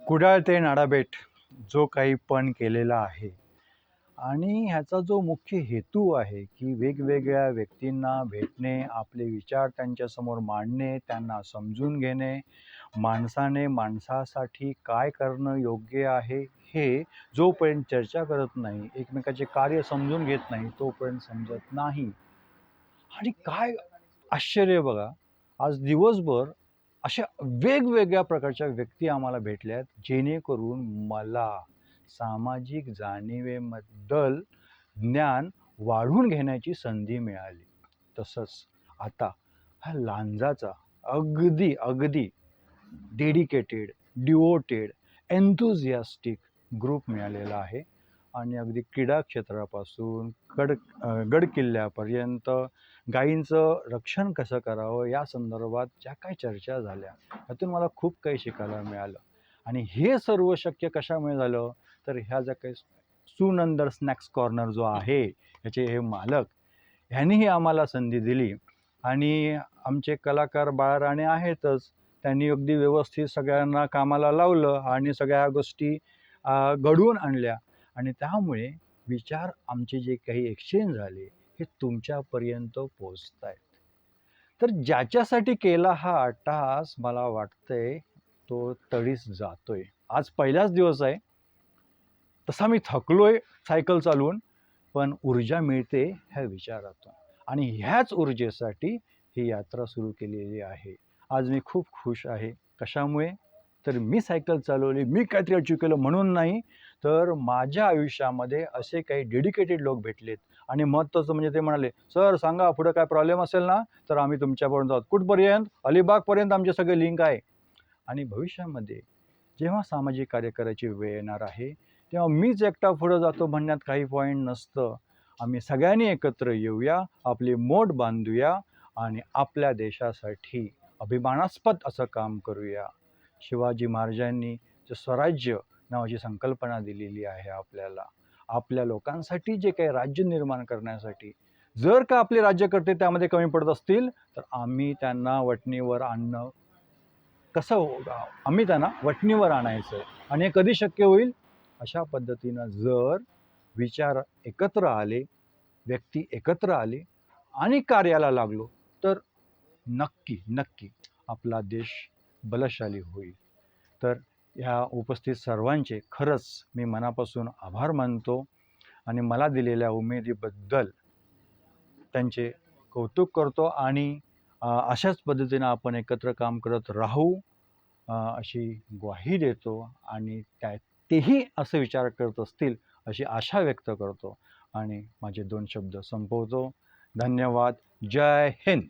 कुडाळ ते नाडाबेट जो काही पण केलेला आहे. आणि ह्याचा जो मुख्य हेतू आहे की वेगवेगळ्या व्यक्तींना भेटणे आपले विचार त्यांच्यासमोर मांडणे त्यांना समजून घेणे माणसाने माणसासाठी काय करणं योग्य आहे हे जोपर्यंत चर्चा करत नाही एकमेकाचे कार्य समजून घेत नाही तोपर्यंत समजत नाही. आणि काय आश्चर्य बघा आज दिवसभर अशा वेगवेगळ्या प्रकारच्या व्यक्ती आम्हाला भेटल्यात जेणेकरून मला सामाजिक जाणीवेबद्दल ज्ञान वाढवून घेण्याची संधी मिळाली. तसंच आता हा लांजाचा अगदी अगदी डेडिकेटेड डिवोटेड एन्थुझियास्टिक ग्रुप मिळालेला आहे. आणि अगदी क्रीडा क्षेत्रापासून गड गड किल्ल्यापर्यंत गायींचं रक्षण कसं करावं या संदर्भात ज्या काही चर्चा झाल्या त्यातून मला खूप काही शिकायला मिळालं. आणि हे सर्व शक्य कशामुळे झालं? तर ह्या ज्या काही सुनंदर स्नॅक्स कॉर्नर जो आहे ह्याचे हे मालक ह्यांनीही आम्हाला संधी दिली. आणि आमचे कलाकार बाळराणे आहेतच त्यांनी अगदी व्यवस्थित सगळ्यांना कामाला लावलं आणि सगळ्या गोष्टी घडवून आणल्या. आणि त्यामुळे विचार आमचे जे काही एक्सचेंज झाले हे तुमच्यापर्यंत पोचत आहेत तर ज्याच्यासाठी केला हा अट्टहास मला वाटतंय तो तडीस जातोय. आज पहिलाच दिवस आहे. तसा मी थकलोय सायकल चालवून पण ऊर्जा मिळते ह्या विचारातून. आणि ह्याच ऊर्जेसाठी ही यात्रा सुरू केलेली आहे. आज मी खूप खुश आहे. कशामुळे? तर मी सायकल चालवली मी काहीतरी अचीव केलं म्हणून नाही तर माझ्या आयुष्यामध्ये असे काही डेडिकेटेड लोक भेटलेत. आणि महत्त्वाचं म्हणजे ते म्हणाले सर सांगा पुढं काय प्रॉब्लेम असेल ना तर आम्ही तुमच्यापर्यंत आहोत कुठपर्यंत? अलिबागपर्यंत आमचे सगळे लिंक आहे. आणि भविष्यामध्ये जेव्हा सामाजिक कार्य करायची वेळ येणार आहे तेव्हा मीच एकटा पुढं जातो म्हणण्यात काही पॉईंट नसतं. आम्ही सगळ्यांनी एकत्र येऊया आपली मोठ बांधूया आणि आपल्या देशासाठी अभिमानास्पद असं काम करूया. शिवाजी महाराजांनी जे स्वराज्य नावाची संकल्पना दिलेली आहे आपल्याला आपल्या लोकांसाठी जे काही राज्य निर्माण करण्यासाठी जर का आपले राज्यकर्ते त्यामध्ये कमी पडत असतील तर आम्ही त्यांना वटणीवर आणणं कसं हो- आम्ही त्यांना वटणीवर आणायचं. आणि हे कधी शक्य होईल? अशा पद्धतीनं जर विचार एकत्र आले व्यक्ती एकत्र आले आणि कार्याला लागलो तर नक्की नक्की आपला देश बलशाली होईल. तर ह्या उपस्थित सर्वांचे खरंच मी मनापासून आभार मानतो आणि मला दिलेल्या उमेदीबद्दल त्यांचे कौतुक करतो आणि अशाच पद्धतीनं आपण एकत्र काम करत राहू अशी ग्वाही देतो आणि त्या तेही असं विचार करत असतील अशी आशा व्यक्त करतो. आणि माझे दोन शब्द संपवतो. धन्यवाद. जय हिंद.